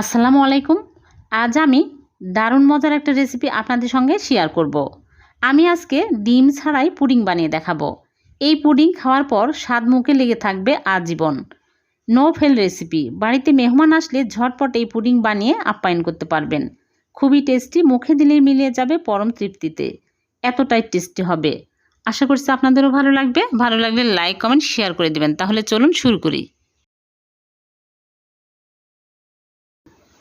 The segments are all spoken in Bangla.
আসসালামু আলাইকুম। আজ আমি দারুণ মজার একটা রেসিপি আপনাদের সঙ্গে শেয়ার করব। আমি আজকে ডিম ছাড়াই পুডিং বানিয়ে দেখাবো। এই পুডিং খাওয়ার পর স্বাদ মুখে লেগে থাকবে আজীবন। নো ফেল রেসিপি বাড়িতে মেহমান আসলে ঝটপট এই পুডিং বানিয়ে আপ্যায়ন করতে পারবেন। খুবই টেস্টি মুখে দিলেই মিলিয়ে যাবে পরম তৃপ্তিতে। এতটাই টেস্টি হবে। আশা করছি আপনাদেরও ভালো লাগবে। ভালো লাগলে লাইক কমেন্ট শেয়ার করে দেবেন। তাহলে চলুন শুরু করি।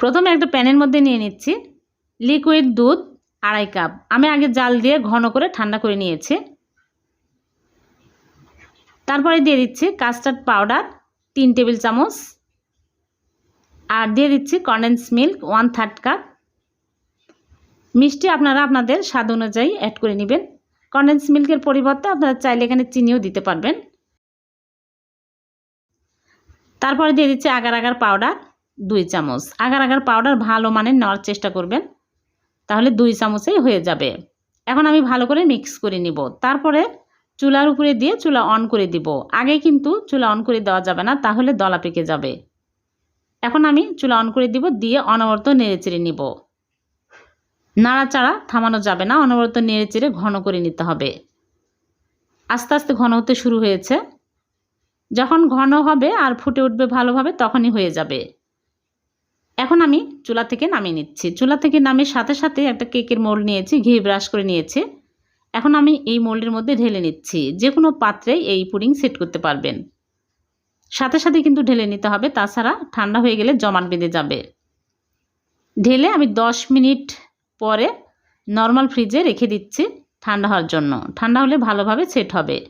প্রথমে একটা প্যানের মধ্যে নিয়ে নিচ্ছি লিকুইড দুধ আড়াই কাপ আমি আগে জাল দিয়ে ঘন করে ঠান্ডা করে নিয়েছি। তারপরে দিয়ে দিচ্ছি কাস্টার্ড পাউডার তিন টেবিল চামচ। আর দিয়ে দিচ্ছি condensed milk one third cup মিষ্টি আপনারা আপনাদের স্বাদ অনুযায়ী অ্যাড করে নেবেন। কন্ডেন্স মিল্কের পরিবর্তে আপনারা চাইলে এখানে চিনিও দিতে পারবেন। তারপরে দিয়ে দিচ্ছি আগার আগার পাউডার দুই চামচ। আগার আগার পাউডার ভালো মানের নেওয়ার চেষ্টা করবেন, তাহলে দুই চামচেই হয়ে যাবে। এখন আমি ভালো করে মিক্স করে নিব। তারপরে চুলার উপরে দিয়ে চুলা অন করে দিব। আগে কিন্তু চুলা অন করে দেওয়া যাবে না, তাহলে দলা পেকে যাবে। এখন আমি চুলা অন করে দিব, দিয়ে অনবরত নেড়ে চেড়ে নিব। নাড়াচাড়া থামানো যাবে না, অনবরত নেড়ে চেড়ে ঘন করে নিতে হবে। আস্তে আস্তে ঘন হতে শুরু হয়েছে। যখন ঘন হবে আর ফুটে উঠবে ভালোভাবে, তখনই হয়ে যাবে। চুলা থেকে নামিয়ে নিচ্ছি। চুলা থেকে নামিয়ে সাথে সাথে একটা কেকের মোল্ড নিয়েছি, ঘি ব্রাশ করে নিয়েছি। এখন আমি এই মোল্ডের মধ্যে ঢেলে নিচ্ছি। যে কোনো পাত্রে এই পুডিং সেট করতে পারবেন। সাথে সাথে কিন্তু ঢেলে নিতে হবে। তাছাড়া ঠান্ডা হয়ে গেলে জমাট বেঁধে যাবে। ঢেলে আমি 10 মিনিট পরে নর্মাল ফ্রিজে রেখে দিচ্ছি ঠান্ডা হওয়ার জন্য। ঠান্ডা হলে ভালোভাবে সেট হবে।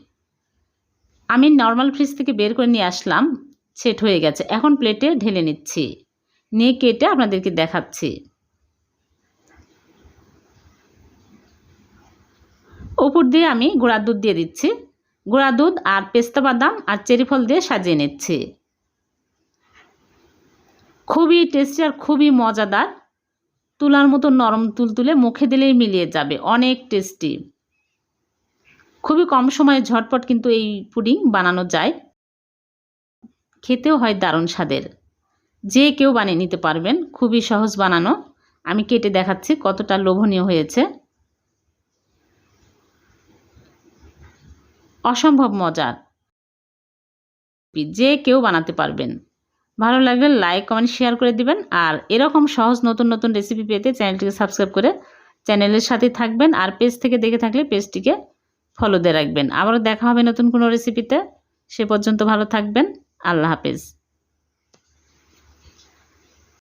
আমি নর্মাল ফ্রিজ থেকে বের করে নিয়ে আসলাম। সেট হয়ে গেছে। এখন প্লেটে ঢেলে নিচ্ছি। নিয়ে কেটে আপনাদেরকে দেখাচ্ছি। উপর দিয়ে আমি গুঁড়া দুধ দিয়ে দিচ্ছি। গুঁড়া দুধ আর পেস্তা বাদাম আর চেরি ফল দিয়ে সাজিয়ে নিচ্ছি। খুবই টেস্টি আর খুবই মজাদার। তুলার মতো নরম তুলতুলে মুখে দিলেই মিলিয়ে যাবে, অনেক টেস্টি খুবই কম সময়ে ঝটপট কিন্তু এই পুডিং বানানো যায়। খেতেও হয় দারুণ স্বাদের। যে কেউ বানিয়ে নিতে পারবেন, খুবই সহজ বানানো। আমি কেটে দেখাচ্ছি কতটা লোভনীয় হয়েছে। অসম্ভব মজার। যে কেউ বানাতে পারবেন। ভালো লাগলে লাইক কমেন্ট শেয়ার করে দিবেন। আর এরকম সহজ নতুন নতুন রেসিপি পেতে চ্যানেলটিকে সাবস্ক্রাইব করে চ্যানেলের সাথে থাকবেন। আর পেজ থেকে দেখে থাকলে পেজটিকে ফলো দিয়ে রাখবেন। আবারও দেখা হবে নতুন কোনো রেসিপিতে সে পর্যন্ত ভালো থাকবেন। আল্লাহ হাফেজ।